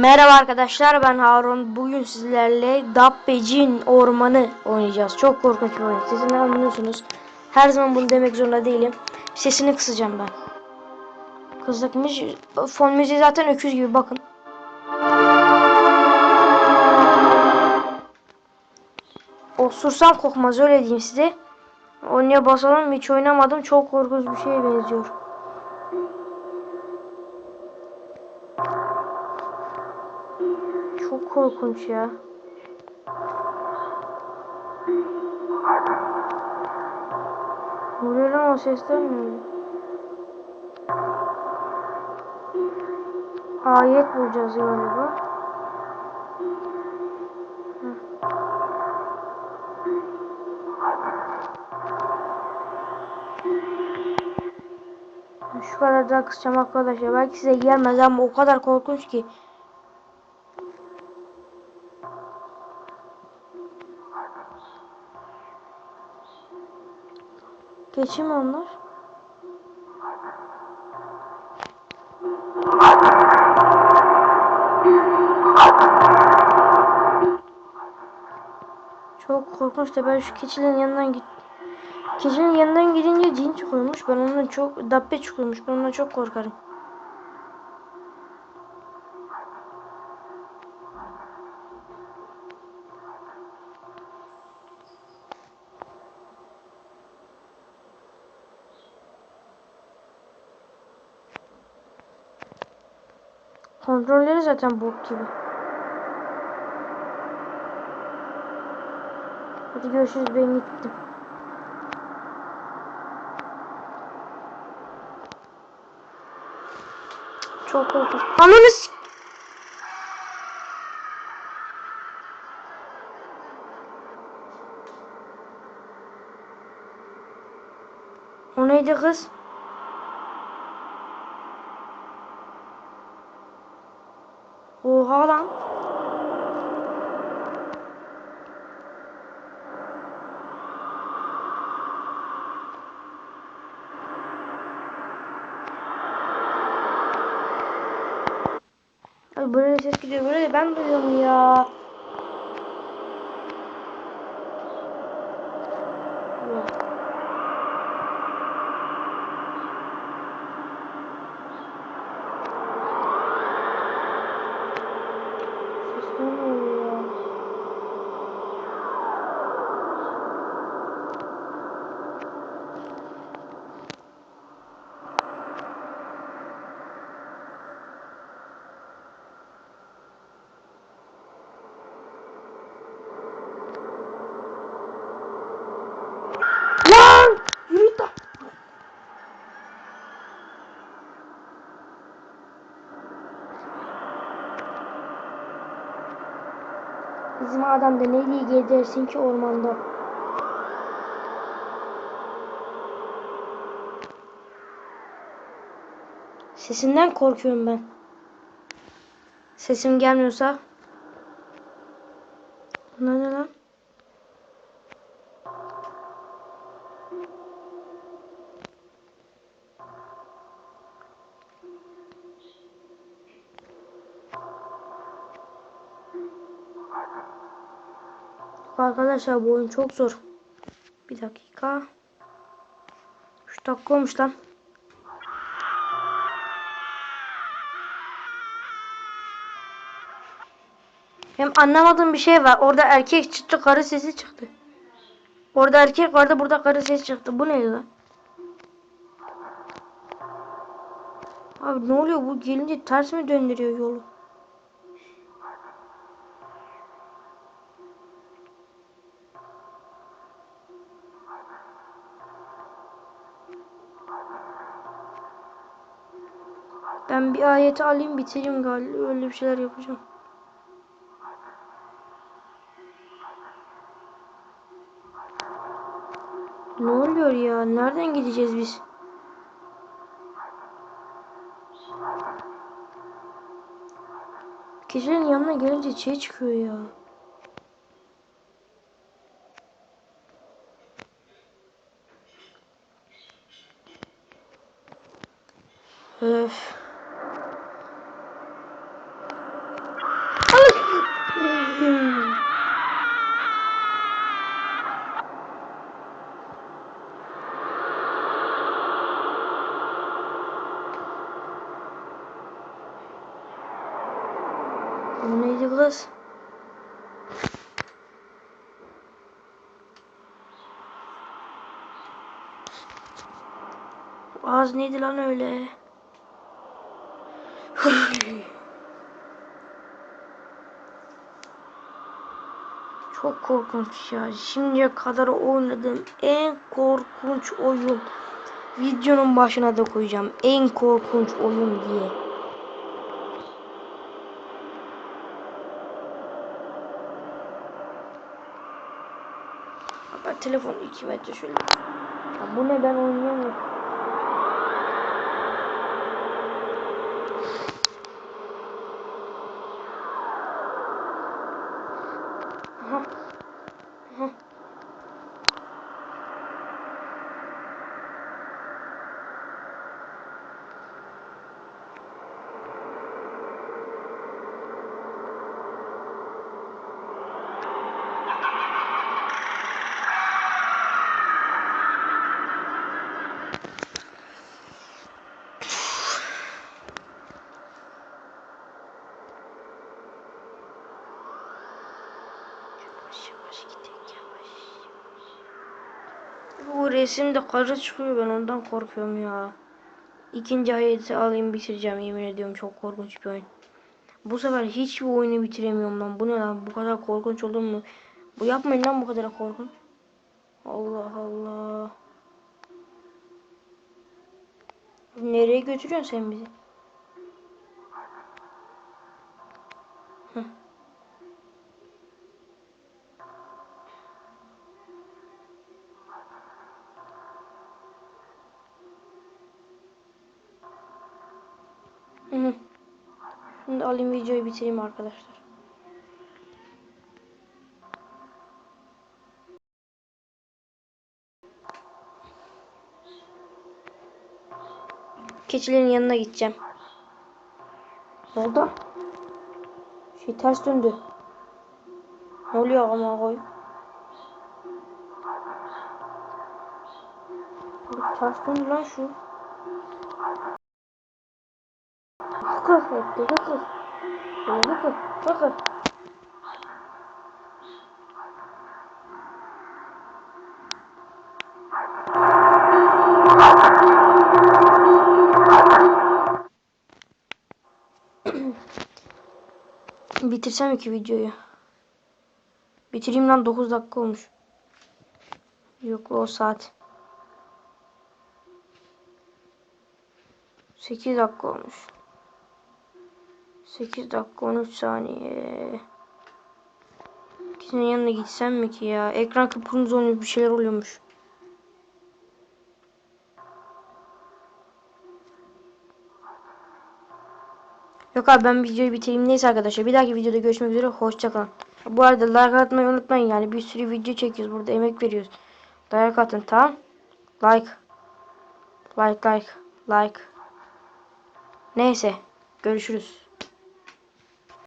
Merhaba arkadaşlar ben Harun. Bugün sizlerle Dabbecin Ormanı oynayacağız. Çok korkunç bir oyun. Sesini anlıyorsunuz. Her zaman bunu demek zorunda değilim. Sesini kısacağım ben. Kısıkmış. Fon müziği zaten öküz gibi bakın. Osursam kokmaz öyle diyeyim size. Oynaya basalım hiç oynamadım. Çok korkunç bir şeye benziyor. Korkunç ya. Lan o sesler oluyor? Ayet bulacağız galiba. Şu kadar daha kısacağım arkadaşlar. Belki size gelmez ama o kadar korkunç ki. Geçeyim mi onlar? Çok korkunç da ben şu keçilerin yanından git. Keçinin yanından gidince cin çıkıyormuş. Ben ondan çok dabbe çıkıyormuş. Ben ondan çok korkarım. Kontrolleri zaten bok gibi. Hadi görüşürüz ben gittim. Çok korkunç. Ananı O neydi kız? Oha lan. Ay böyle ses gidiyor de ben duyuyorum ya. Yok. Sesler ne oluyor ya? Lan! Yürü git lan. Bizim adam da ne diye gezersin ki ormanda? Sesinden korkuyorum ben. Sesim gelmiyorsa. Arkadaşlar bu oyun çok zor. Bir dakika. 3 dakika olmuş lan. Hem anlamadığım bir şey var. Orada erkek çıktı, karı sesi çıktı. Orada erkek vardı, burada karı sesi çıktı. Bu neydi lan? Abi ne oluyor bu gelince ters mi döndürüyor yolu? Ben bir ayeti alayım bitireyim galiba. Öyle bir şeyler yapacağım. Ne oluyor ya? Nereden gideceğiz biz? Kişinin yanına gelince şey çıkıyor ya. Öf. Kız? Ağız neydi lan öyle? Çok korkunç ya. Şimdiye kadar oynadığım en korkunç oyun. Videonun başına da koyacağım. En korkunç oyun diye. Ben telefon 2 metre şöyle. Ya bu ne ben oynayamıyorum. Bu resimde karı çıkıyor ben ondan korkuyorum ya. İkinci ayeti alayım bitireceğim yemin ediyorum çok korkunç bir oyun. Bu sefer hiçbir oyunu bitiremiyorum lan. Bu ne lan? Bu kadar korkunç olur mu? Bu yapmayın lan bu kadar korkunç. Allah Allah. Nereye götürüyorsun sen bizi? Hı. Şimdi alayım videoyu bitireyim arkadaşlar. Keçilerin yanına gideceğim. Ne oldu? Şey ters döndü. Ne oluyor ama koy? Ters döndü lan şu. Hıkı etti. Böyle hıkı hıkı. Bitirsem iki videoyu. Bitireyim lan 9 dakika olmuş. Yok o saat. 8 dakika olmuş. 8 dakika 13 saniye. İkisinin yanına gitsem mi ki ya? Ekran kıpkırmızı olmuş bir şeyler oluyormuş. Yok abi ben videoyu bitireyim. Neyse arkadaşlar bir dahaki videoda görüşmek üzere. Hoşçakalın. Bu arada like atmayı unutmayın yani bir sürü video çekiyoruz burada emek veriyoruz. Like atın tamam. Like. Like like like. Neyse görüşürüz.